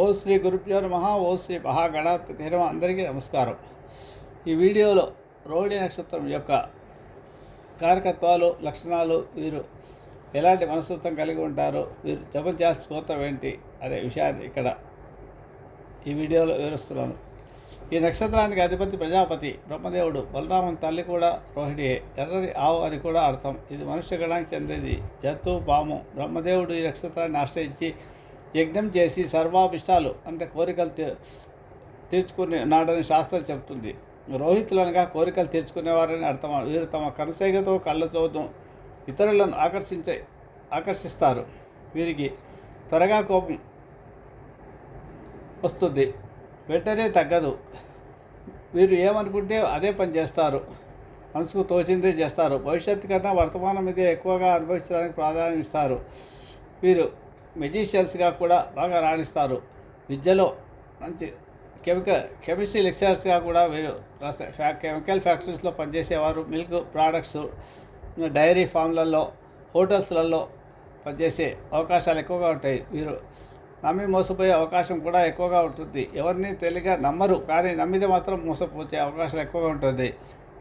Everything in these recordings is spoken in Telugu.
ఓ శ్రీ గురుభ్యో నమ ఓ శ్రీ మహాగణాధిపతి నమ. అందరికీ నమస్కారం. ఈ వీడియోలో రోహిణి నక్షత్రం యొక్క కారకత్వాలు లక్షణాలు వీరు ఎలాంటి మనస్తత్వం కలిగి ఉంటారు వీరు జపం చేసే స్తోత్రం ఏంటి అనే విషయాన్ని ఇక్కడ ఈ వీడియోలో వివరిస్తున్నాను. ఈ నక్షత్రానికి అధిపతి ప్రజాపతి బ్రహ్మదేవుడు బలరామన్ తల్లి కూడా రోహిణియే. ఎర్రని ఆవు అని కూడా అర్థం. ఇది మనుష్య గణానికి చెందేది. జంతువు పాము బ్రహ్మదేవుడు ఈ నక్షత్రాన్ని ఆశ్రయించి యజ్ఞం చేసి సర్వాభిష్టాలు అంటే కోరికలు తీ తీర్చుకుని నాడని శాస్త్రం చెబుతుంది రోహితులనగా కోరికలు తీర్చుకునేవారని అర్థం వీరు తమ కనుసైగతో కళ్ళతో ఇతరులను ఆకర్షించే ఆకర్షిస్తారు. వీరికి త్వరగా కోపం వస్తుంది. వెంటనే తగ్గదు. వీరు ఏమనుకుంటే అదే పని చేస్తారు. మనసుకు తోచిందే చేస్తారు. భవిష్యత్తు కన్నా వర్తమానం ఇదే ఎక్కువగా అనుభవించడానికి ప్రాధాన్యం ఇస్తారు వీరు మెజిషియన్స్గా కూడా బాగా రాణిస్తారు. విద్యలో మంచి కెమికల్ కెమిస్ట్రీ లెక్చరర్స్గా కూడా వీరు ఫ్యా కెమికల్ ఫ్యాక్టరీస్లో పనిచేసేవారు. మిల్క్ ప్రోడక్ట్స్ డైరీ ఫామ్లలో హోటల్స్లలో పనిచేసే అవకాశాలు ఎక్కువగా ఉంటాయి. వీరు నమ్మి మోసపోయే అవకాశం కూడా ఎక్కువగా ఉంటుంది. ఎవరిని తెలియగా నమ్మరు కానీ నమ్మితే మాత్రం మోసపోతే అవకాశం ఎక్కువగా ఉంటుంది.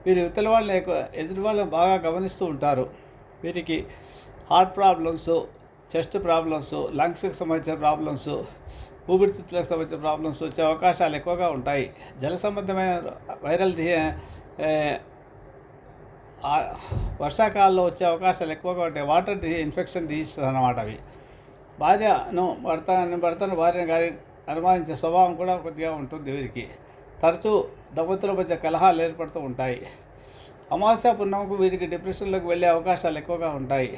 వీరు ఇతర వాళ్ళని ఎక్కువ ఎదుటి వాళ్ళని బాగా గమనిస్తూ ఉంటారు. వీరికి హార్ట్ ప్రాబ్లమ్స్ చెస్ట్ ప్రాబ్లమ్స్ లంగ్స్కి సంబంధించిన ప్రాబ్లమ్స్ ఊపిరితిత్తులకు సంబంధించిన ప్రాబ్లమ్స్ వచ్చే అవకాశాలు ఎక్కువగా ఉంటాయి. జల సంబంధమైన వైరల్ వర్షాకాలంలో వచ్చే అవకాశాలు ఎక్కువగా ఉంటాయి. వాటర్ డి ఇన్ఫెక్షన్ డిసీజెస్ అన్నమాట అవి. భార్యను భర్త భర్తను భార్యను గారి అనుమానించే స్వభావం కూడా కొద్దిగా ఉంటుంది వీరికి. తరచూ దంపతుల మధ్య కలహాలు ఏర్పడుతూ ఉంటాయి. అమావాస్య పున్నముకు వీరికి డిప్రెషన్లోకి వెళ్ళే అవకాశాలు ఎక్కువగా ఉంటాయి.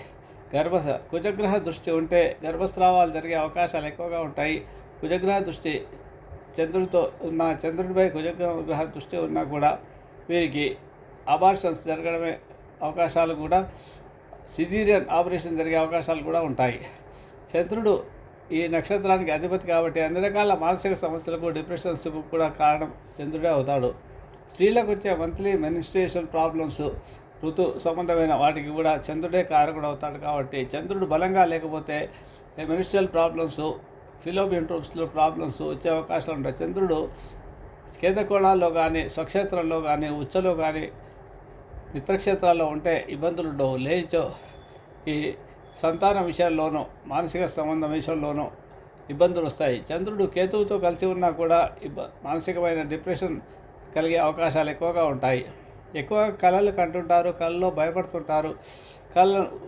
గర్భ కుజగ్రహ దృష్టి ఉంటే గర్భస్రావాలు జరిగే అవకాశాలు ఎక్కువగా ఉంటాయి. కుజగ్రహ దృష్టి చంద్రుడితో ఉన్న చంద్రుడిపై కుజగ్రహ దృష్టి ఉన్నా కూడా వీరికి అబార్షన్స్ జరగడమే అవకాశాలు కూడా సిజీరియన్ ఆపరేషన్ జరిగే అవకాశాలు కూడా ఉంటాయి. చంద్రుడు ఈ నక్షత్రానికి అధిపతి కాబట్టి అన్ని రకాల మానసిక సమస్యలకు డిప్రెషన్స్కు కూడా కారణం చంద్రుడే అవుతాడు. స్త్రీలకు వచ్చే మంత్లీ మెనిస్ట్రేషన్ ప్రాబ్లమ్స్ ఋతు సంబంధమైన వాటికి కూడా చంద్రుడే కారకుడు అవుతాడు కాబట్టి చంద్రుడు బలంగా లేకపోతే మెనిస్ట్రల్ ప్రాబ్లమ్స్ ఫిలోబియంట్రోప్స్లో ప్రాబ్లమ్స్ వచ్చే అవకాశాలు ఉంటాయి. చంద్రుడు కేంద్రకోణాల్లో కానీ స్వక్షేత్రంలో కానీ ఉచ్చలో కానీ మిత్రక్షేత్రాల్లో ఉంటే ఇబ్బందులు ఉండవు. లేచో ఈ సంతాన విషయాల్లోనూ మానసిక సంబంధం విషయంలోనూ ఇబ్బందులు వస్తాయి. చంద్రుడు కేతువుతో కలిసి ఉన్నా కూడా ఇబ్బ మానసికమైన డిప్రెషన్ కలిగే అవకాశాలు ఎక్కువగా ఉంటాయి. ఎక్కువ కళలు కంటుంటారు కళ్ళలో భయపడుతుంటారు. కళ్ళను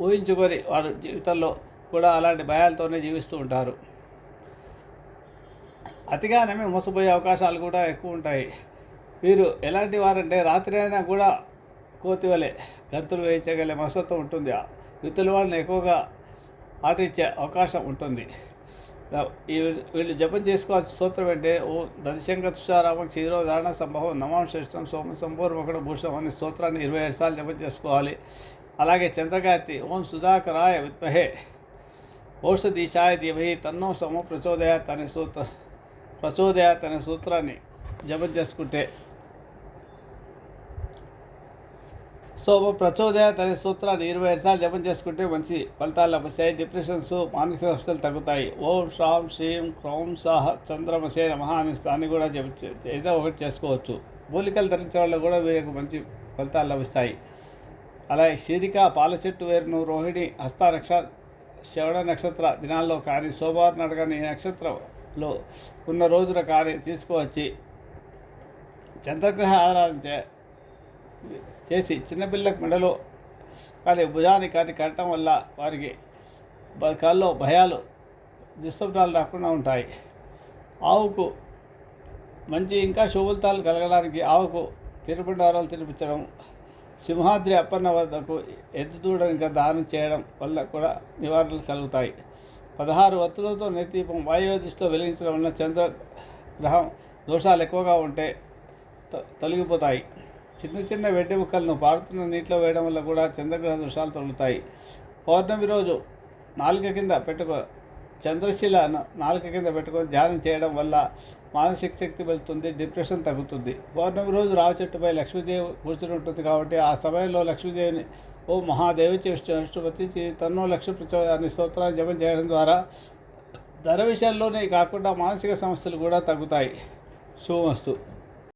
ఊహించుకొని వారు జీవితంలో కూడా అలాంటి భయాలతోనే జీవిస్తూ ఉంటారు. అతిగానే మోసపోయే అవకాశాలు కూడా ఎక్కువ ఉంటాయి. వీరు ఎలాంటి వారంటే రాత్రి అయినా కూడా కోతి వలె గంతులు వేయించగలే మనసత్వం ఉంటుంది. యుద్ధుల వాళ్ళని ఎక్కువగా ఆటిచ్చే అవకాశం ఉంటుంది. వీళ్ళు జపం చేసుకోవాల్సిన సూత్రం అంటే ఓ దశంక తుషారామ క్షీరో ధారణ సంభవం నమాం శ్రేష్టం సోమ సంపూర్ణ భూషణం అనే స్తోత్రాన్ని ఇరవై ఏడు సార్లు జపం చేసుకోవాలి. అలాగే చంద్రకాంతి ఓం సుధాకరాయ విద్మహే ఔషధీశాయ ధీమహి తన్నో సమ ప్రచోదయాత్ అనే సూత్ర ప్రచోదయాత్ అనే సూత్రాన్ని జపం చేసుకుంటే సోమ ప్రచోదయాత్ అనే సూత్రాన్ని ఇరవై ఐదు సార్లు జపం చేసుకుంటే మంచి ఫలితాలు లభిస్తాయి. డిప్రెషన్స్ మానసిక సమస్యలు తగ్గుతాయి. ఓం శ్రాం శ్రీం క్రౌం సాహ చంద్రమసే నమః అనే దాన్ని కూడా జప ఏదో ఒకటి చేసుకోవచ్చు. మూలికలు ధరించే వాళ్ళు కూడా వీరికి మంచి ఫలితాలు లభిస్తాయి. అలాగే శీరిక పాల చెట్టు వేరును రోహిణి హస్త నక్ష శ్రవణ నక్షత్ర దినాల్లో కానీ సోమవారం నాడు కానీ నక్షత్రంలో ఉన్న రోజున కానీ తీసుకువచ్చి. చంద్రగ్రహ ఆరాధన చే చేసి చిన్నపిల్లకి మెడలో కానీ భుజాన్ని కానీ కట్టడం వల్ల వారికి కాల్లో భయాలు దుస్వప్నాలు రాకుండా ఉంటాయి. ఆవుకు మంచి ఇంకా శుభలతాలు కలగడానికి ఆవుకు తిరుపండారాలు తినిపించడం సింహాద్రి అప్పన్న వద్దకు ఎద్దు దూడని ఇంకా దానం చేయడం వల్ల కూడా నివారణలు కలుగుతాయి. పదహారు వత్తులతో నెత్తిపం వాయువ్య దిశలో వెలిగించడం వల్ల చంద్రగ్రహం దోషాలు ఎక్కువగా ఉంటే తొలగిపోతాయి. చిన్న చిన్న వెడ్డి ముక్కలను పారుతున్న నీటిలో వేయడం వల్ల కూడా చంద్రగ్రహ దోషాలు తొలుగుతాయి. పౌర్ణమి రోజు నాలుక కింద పెట్టుకో చంద్రశిలను నాలుక కింద పెట్టుకొని ధ్యానం చేయడం వల్ల మానసిక శక్తి వెళ్తుంది డిప్రెషన్ తగ్గుతుంది. పౌర్ణమి రోజు రావి చెట్టుపై లక్ష్మీదేవి కూర్చుని ఉంటుంది కాబట్టి ఆ సమయంలో లక్ష్మీదేవిని ఓ మహాదేవి విష్ణుపతి తన్నో లక్ష్మీ ప్రచోదాన్ని స్తోత్రాన్ని జపం చేయడం ద్వారా ధర విషయంలోనే కాకుండా మానసిక సమస్యలు కూడా తగ్గుతాయి. శుభమస్తు.